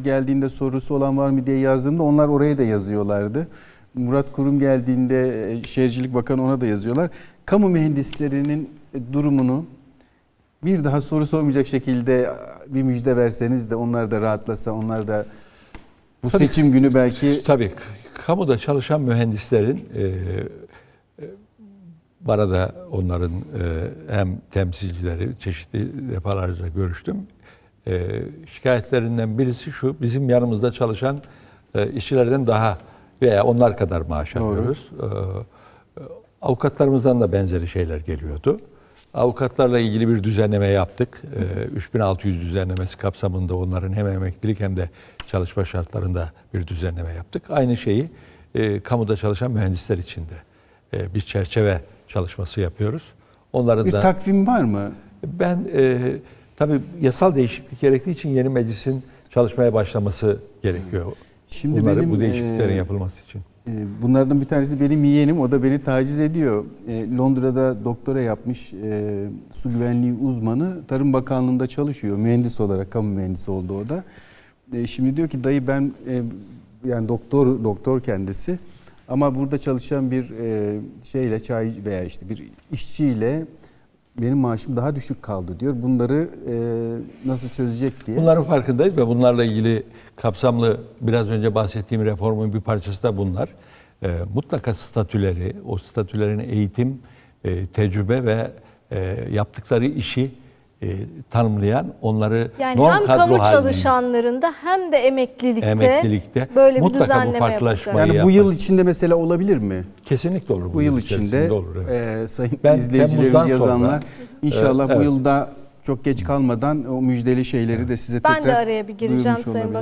geldiğinde sorusu olan var mı diye yazdığımda onlar oraya da yazıyorlardı. Murat Kurum geldiğinde e, Şehircilik Bakanı ona da yazıyorlar. Kamu mühendislerinin e, durumunu bir daha soru sormayacak şekilde bir müjde verseniz de onlar da rahatlasa, onlar da bu Tabii. seçim günü belki Tabii kamuda çalışan mühendislerin e, e, bana da onların e, hem temsilcileri çeşitli defalarca görüştüm. E, şikayetlerinden birisi şu, bizim yanımızda çalışan e, işçilerden daha veya onlar kadar maaş Doğru. alıyoruz. E, avukatlarımızdan da benzeri şeyler geliyordu. Avukatlarla ilgili bir düzenleme yaptık. E, 3600 düzenlemesi kapsamında onların hem emeklilik hem de çalışma şartlarında bir düzenleme yaptık. Aynı şeyi e, kamuda çalışan mühendisler için de e, bir çerçeve çalışması yapıyoruz. Onların bir da takvim var mı? ben e, tabii yasal değişiklik gerektiği için yeni meclisin çalışmaya başlaması gerekiyor. Şimdi Bunları, benim, bu değişikliklerin e, yapılması için. Ee, Bunlardan bir tanesi benim yeğenim. O da beni taciz ediyor. Ee, Londra'da doktora yapmış e, su güvenliği uzmanı. Tarım Bakanlığı'nda çalışıyor. Mühendis olarak, kamu mühendisi oldu o da. E, Şimdi diyor ki dayı ben e, yani doktor doktor kendisi ama burada çalışan bir e, şeyle çay veya işte bir işçiyle benim maaşım daha düşük kaldı diyor. Bunları e, nasıl çözecek diye. Bunların farkındayız ve bunlarla ilgili kapsamlı biraz önce bahsettiğim reformun bir parçası da bunlar. E, mutlaka statüleri, o statülerin eğitim, e, tecrübe ve e, yaptıkları işi e, tanımlayan, onları Yani norm hem kadro kamu haline- çalışanlarında hem de emeklilikte, Emeklilikte böyle bir mutlaka bu düzenleme farklılaşmayı yapacak. yani bu yıl içinde mesela olabilir mi? Kesinlikle olur. Bu yıl içerisinde içinde olur. evet. e, sayın Ben izleyicilerimiz yazanlar sonra, inşallah e, bu evet. yılda çok geç kalmadan o müjdeli şeyleri de size Ben tekrar de araya bir gireceğim Sayın. Bakan.